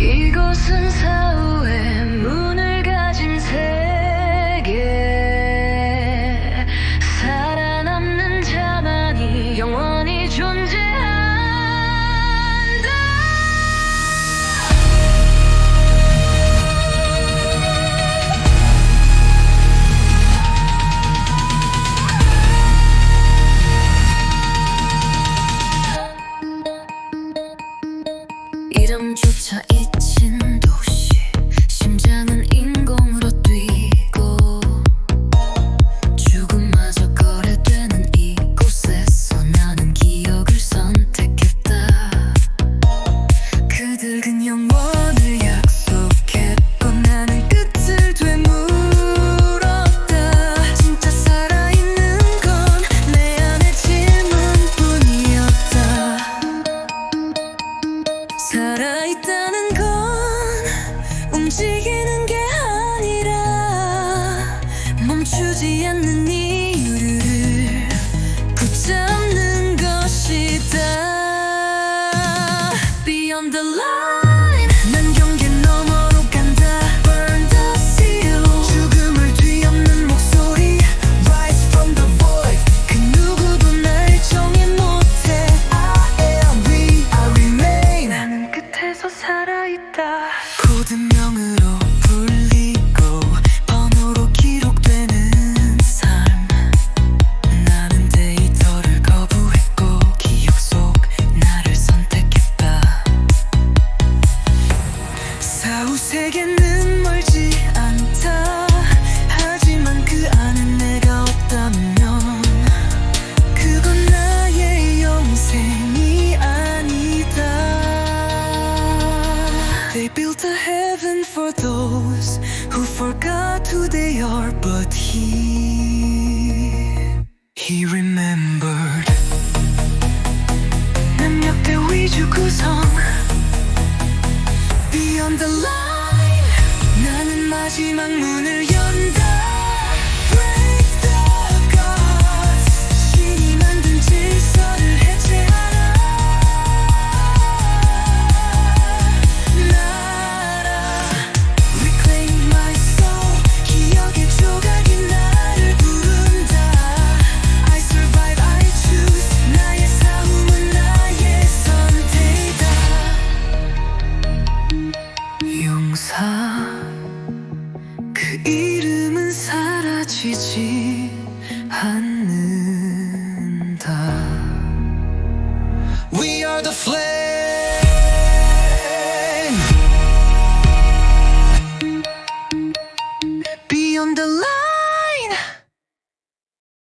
이곳은 사울. Ayrım çuça için 살아있다는 건 움직이는 게 아니라 멈추지 않는 이 있다. 코드명으로 불리고 번호로 기록되는 삶. 나는 데이터를 거부했고 기억 속 나를 선택했다. 사후세계는 멀지 forgot who they are, but he, he remembered. 남녘의 위주 구성 Beyond the line 나는 마지막 문을 연다 않는다. We are the flame